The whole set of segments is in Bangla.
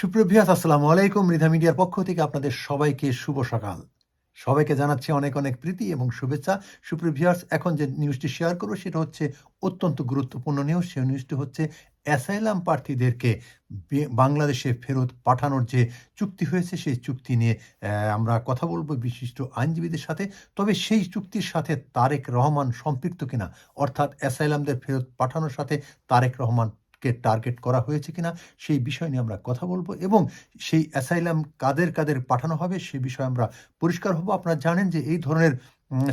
সুপ্রভিয়াস আসসালামু আলাইকুম। মৃধা মিডিয়ার পক্ষ থেকে আপনাদের সবাইকে শুভ সকাল। সবাইকে জানাচ্ছি অনেক অনেক প্রীতি এবং শুভেচ্ছা। সুপ্রভিয়ার্স এখন যে নিউজটি শেয়ার করব সেটা হচ্ছে অত্যন্ত গুরুত্বপূর্ণ নিউজ সেই নিউজটি হচ্ছে অ্যাসাইলাম প্রার্থীদেরকে বাংলাদেশে ফেরত পাঠানোর যে চুক্তি হয়েছে, সেই চুক্তি নিয়ে আমরা কথা বলব বিশিষ্ট আইনজীবীদের সাথে। তবে সেই চুক্তির সাথে তারেক রহমান সম্পৃক্ত কিনা, অর্থাৎ অ্যাসাইলামদের ফেরত পাঠানোর সাথে তারেক রহমানকে টার্গেট করা হয়েছে কিনা, সেই বিষয় নিয়ে আমরা কথা বলব এবং সেই অ্যাসাইলাম কাদের কাদের পাঠানো হবে সে বিষয়ে আমরা পরিষ্কার হব। আপনারা জানেন যে এই ধরনের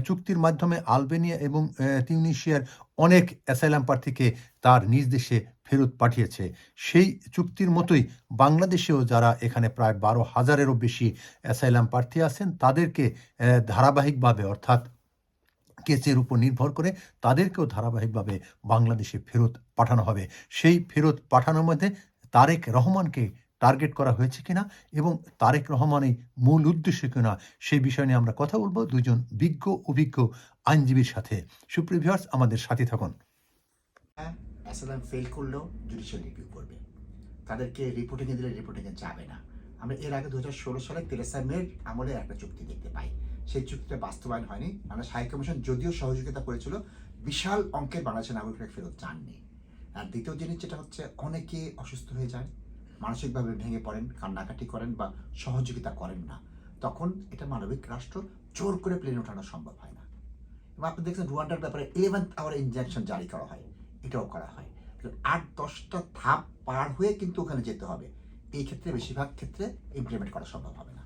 চুক্তির মাধ্যমে আলবেনিয়া এবং তিউনিশিয়ার অনেক অ্যাসাইলাম প্রার্থীকে তার নিজ দেশে ফেরত পাঠিয়েছে। সেই চুক্তির মতোই বাংলাদেশেও যারা এখানে প্রায় বারো হাজারেরও বেশি অ্যাসাইলাম প্রার্থী আছেন, তাদেরকে ধারাবাহিকভাবে অর্থাৎ কেসের উপর নির্ভর করে তাদেরকেও ধারাবাহিকভাবে বাংলাদেশে ফেরত পাঠানো হবে। সেই ফেরত পাঠানোর মধ্যে তারেক রহমানকে টার্গেট করা হয়েছে কিনা এবং তারেক রহমানের মূল উদ্দেশ্য কিনা সেই বিষয় নিয়ে আমরা কথা বলব দুজন বিজ্ঞ, অভিজ্ঞ আইনজীবীর সাথে। সুপ্রিভিয়ার্স আমাদের সাথে থাকুন। অ্যাসালাম ফেল করলেও জুডিশিয়াল রিভিউ করবে। তাদেরকে রিপোর্টিংয়ে দিলে রিপোর্টিংয়ে যাবে না। আমরা এর আগে দু হাজার ষোলো সালে তেরেসা মের আমলে একটা চুক্তি দেখতে পাই। সেই চুক্তিটা বাস্তবায়ন হয়নি। বাংলাদেশ হাই কমিশন যদিও সহযোগিতা করেছিল, বিশাল অঙ্কের বাংলাদেশের নাগরিকরা ফেরত চাননি। আর দ্বিতীয় জিনিস যেটা হচ্ছে, অনেকে অসুস্থ হয়ে যায়, মানসিকভাবে ভেঙে পড়েন, কান্নাকাটি করেন বা সহযোগিতা করেন না। তখন এটা মানবিক রাষ্ট্র জোর করে প্লেন ওঠানো সম্ভব হয় না। এবং আপনি দেখছেন রুয়ান্ডার ব্যাপারে ইলেভেন্থ আওয়ার ইনজেকশন জারি করা হয়, এটাও করা হয়। আট, দশটা ধাপ পার হয়ে কিন্তু ওখানে যেতে হবে। এই ক্ষেত্রে, বেশিরভাগ ক্ষেত্রে ইমপ্লিমেন্ট করা সম্ভব হবে না।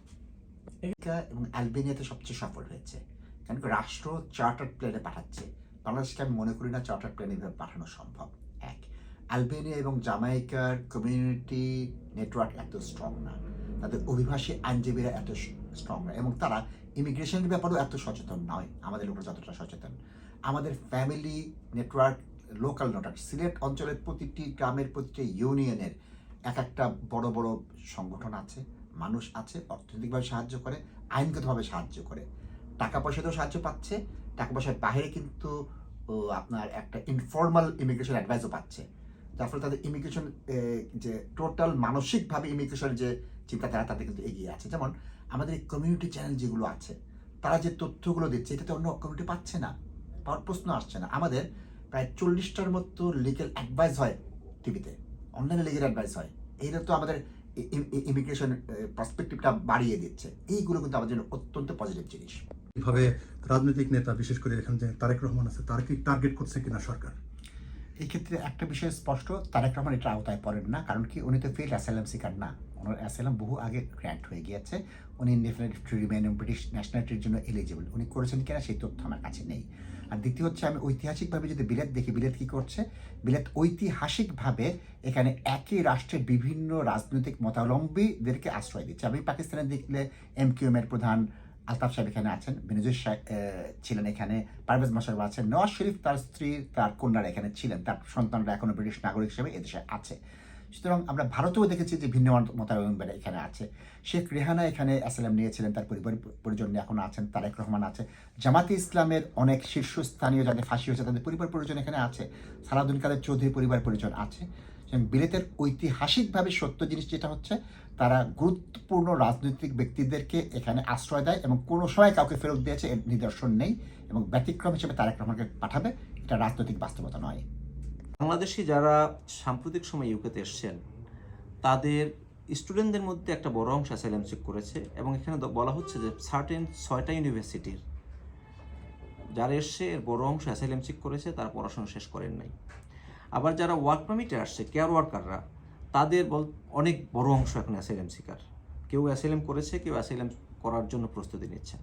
এবং অ্যালবেনিয়াতে সবচেয়ে সফল হয়েছে। কারণ কি, রাষ্ট্র চার্টার প্লেনে পাঠাচ্ছে। বাংলাদেশকে আমি মনে করি না চার্টার প্লেনে পাঠানো সম্ভব। এক অ্যালবেনিয়া এবং জামাইকার কমিউনিটি নেটওয়ার্ক এত স্ট্রং না। তাদের অভিবাসী আইনজীবীরা এত স্ট্রং না এবং তারা ইমিগ্রেশনের ব্যাপারেও এত সচেতন নয়। আমাদের লোকরা যতটা সচেতন। আমাদের family network, local network, Sylhet অঞ্চলের প্রতিটি গ্রামের প্রতিটি ইউনিয়নের এক একটা বড় বড় সংগঠন আছে। মানুষ আছে, অর্থনৈতিকভাবে সাহায্য করে, আইনগতভাবে সাহায্য করে। টাকা পয়সাতেও সাহায্য পাচ্ছে, টাকা পয়সার বাইরে কিন্তু আপনার একটা ইনফর্মাল ইমিগ্রেশন অ্যাডভাইসও পাচ্ছে। যার ফলে তাদের ইমিগ্রেশন যে টোটাল মানসিকভাবে ইমিগ্রেশনের যে চিন্তাধারা তাদের কিন্তু এগিয়ে আছে। যেমন, আমাদের এই কমিউনিটি চ্যানেল যেগুলো আছে, তারা যে তথ্যগুলো দিচ্ছে এটা তো অন্য কমিউনিটি পাচ্ছে না। পাওয়ার প্রশ্ন আসছে না। আমাদের প্রায় চল্লিশটার মতো লিগেল অ্যাডভাইস হয় টিভিতে অনলাইনে লিগেল অ্যাডভাইস হয়। এইটা তো আমাদের ইমিগ্রেশন পার্সপেক্টিভটা বাড়িয়ে দিচ্ছে। এইগুলো কিন্তু আমাদের জন্য অত্যন্ত পজিটিভ জিনিস। এইভাবে রাজনৈতিক নেতা বিশেষ করে এখানে যে তারেক রহমান আছে তার কি টার্গেট করছে কিনা সরকার? এই ক্ষেত্রে একটা বিষয় স্পষ্ট তারেক রহমান এটা আওতায় পড়েন না কারণ কি উনি তো ফিল্ড অ্যাসাইলাম সিকার না। ওনার অ্যাসাইলাম বহু আগে গ্র্যান্ট হয়ে গিয়েছে। উনি ইনডেফিনেট টু ব্রিটিশ ন্যাশনালিটির জন্য এলিজিবল উনি করেছেন কিনা সেই তথ্য আমার কাছে নেই। আর দ্বিতীয় হচ্ছে আমি ঐতিহাসিকভাবে যদি বিলেত দেখি বিলেত কী করছে? বিলেত ঐতিহাসিকভাবে এখানে একই রাষ্ট্রের বিভিন্ন রাজনৈতিক মতাবলম্বীদেরকে আশ্রয় দিচ্ছে। আমি পাকিস্তানে দেখলে এম কিউ এর প্রধান আলতাফ সাহেব এখানে আছেন বেনজির সাহেব ছিলেন এখানে, পারভেজ মাসারবা আছেন, নওয়াজ শরীফ তার স্ত্রী, তার কন্যারা এখানে ছিলেন। তার সন্তানরা এখনও ব্রিটিশ নাগরিক হিসেবে এদেশে আছে। সুতরাং আমরা ভারতেও দেখেছি যে ভিন্ন মতাবলম্বীরা এখানে আছে। শেখ রেহানা এখানে অ্যাসালাম নিয়েছিলেন, তার পরিবার, পরিজন এখন আছেন, তারেক রহমান আছে। জামাতে ইসলামের অনেক শীর্ষস্থানীয় যাদের ফাঁসি হয়েছে, তাদের পরিবার, পরিজন এখানে আছে। সালাউদ্দিন কাদের চৌধুরী পরিবার, পরিজন আছে। বিলেতের ঐতিহাসিকভাবে সত্য জিনিস যেটা হচ্ছে, তারা গুরুত্বপূর্ণ রাজনৈতিক ব্যক্তিদেরকে এখানে আশ্রয় দেয় এবং কোনো সময় কাউকে ফেরত দিয়েছে, এর নিদর্শন নেই এবং ব্যতিক্রম হিসেবে তারেক রহমানকে পাঠাবে, এটা রাজনৈতিক বাস্তবতা নয়। বাংলাদেশি যারা সাম্প্রতিক সময় ইউকেতে এসছেন, তাদের স্টুডেন্টদের মধ্যে একটা বড় অংশ অ্যাসাইলাম চেক করেছে এবং এখানে বলা হচ্ছে যে সার্টেন ছয়টা ইউনিভার্সিটির যারা এসছে, এর বড় অংশ অ্যাসাইলাম চেক করেছে, তারা পড়াশোনা শেষ করেন নাই। আবার যারা ওয়ার্ক পারমিটে আসছে কেয়ার ওয়ার্কাররা তাদের বল, অনেক বড় অংশ এখন অ্যাসাইলাম শিকার কেউ অ্যাসাইলাম করেছে, কেউ অ্যাসাইলাম করার জন্য প্রস্তুতি নিচ্ছেন।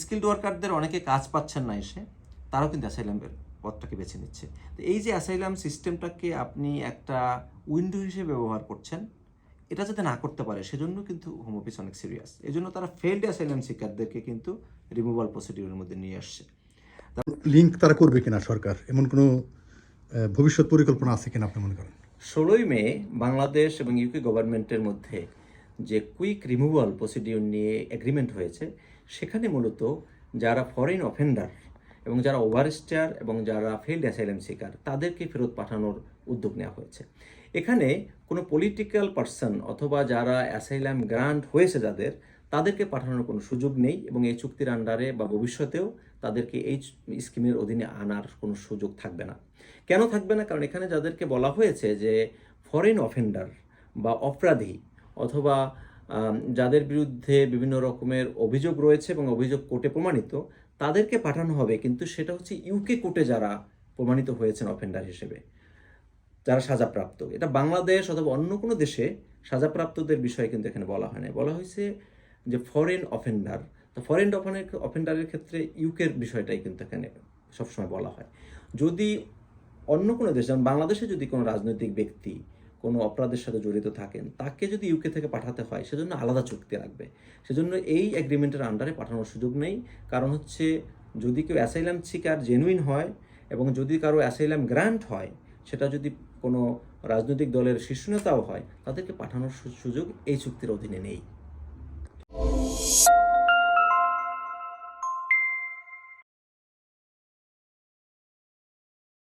স্কিল্ড ওয়ার্কারদের অনেকে কাজ পাচ্ছেন না এসে, তারাও কিন্তু অ্যাসাইলামের পথটাকে বেছে নিচ্ছে। তো এই যে অ্যাসাইলাম সিস্টেমটাকে আপনি একটা উইন্ডো হিসেবে ব্যবহার করছেন এটা যাতে না করতে পারে সেজন্য কিন্তু হোম অফিস অনেক সিরিয়াস এই জন্য তারা ফেল্ড অ্যাসাইলাম সিকারদেরকে কিন্তু রিমুভাল প্রসিডিউরের মধ্যে নিয়ে আসছে। লিঙ্ক তারা করবে কিনা সরকার? এমন কোনো ভবিষ্যৎ পরিকল্পনা আছে কিনা আপনি মনে করেন? ষোলোই মে বাংলাদেশ এবং ইউকে গভর্নমেন্টের মধ্যে যে কুইক রিমুভাল প্রসিডিউর নিয়ে এগ্রিমেন্ট হয়েছে সেখানে মূলত যারা ফরেন অফেন্ডার এবং যারা ওভারস্টার এবং যারা ফিল্ড অ্যাসাইলাম সিকার তাদেরকে ফেরত পাঠানোর উদ্যোগ নেওয়া হয়েছে। এখানে কোনো পলিটিক্যাল পার্সন অথবা যারা অ্যাসাইলাম গ্রান্ট হয়েছে যাদের, তাদেরকে পাঠানোর কোনো সুযোগ নেই এবং এই চুক্তির আন্ডারে বা ভবিষ্যতেও তাদেরকে এই স্কিমের অধীনে আনার কোনো সুযোগ থাকবে না। কেন থাকবে না? কারণ এখানে যাদেরকে বলা হয়েছে যে ফরেন অফেন্ডার বা অপরাধী অথবা যাদের বিরুদ্ধে বিভিন্ন রকমের অভিযোগ রয়েছে এবং অভিযোগ কোর্টে প্রমাণিত তাদেরকে পাঠানো হবে, কিন্তু সেটা হচ্ছে ইউকে কোর্টে যারা প্রমাণিত হয়েছেন অফেন্ডার হিসেবে, যারা সাজাপ্রাপ্ত। এটা বাংলাদেশ অথবা অন্য কোনো দেশে সাজাপ্রাপ্তদের বিষয়ে কিন্তু এখানে বলা হয় না বলা হয়েছে যে ফরেন অফেন্ডার তো ফরেন অফেন্ডার অফেন্ডারের ক্ষেত্রে ইউকের বিষয়টাই কিন্তু এখানে সবসময় বলা হয়। যদি অন্য কোনো দেশ, যেমন বাংলাদেশে যদি কোনো রাজনৈতিক ব্যক্তি কোনো অপরাধের সাথে জড়িত থাকেন, তাকে যদি ইউকে থেকে পাঠাতে হয়, সেজন্য আলাদা চুক্তি লাগবে। সেজন্য এই অ্যাগ্রিমেন্টের আন্ডারে পাঠানোর সুযোগ নেই। কারণ হচ্ছে, যদি কেউ অ্যাসাইলাম সিকার জেনুইন হয় এবং যদি কারও অ্যাসাইলাম গ্রান্ট হয়, সেটা যদি কোনো রাজনৈতিক দলের শীর্ষ নেতাও হয়, তাদেরকে পাঠানোর সুযোগ এই চুক্তির অধীনে নেই।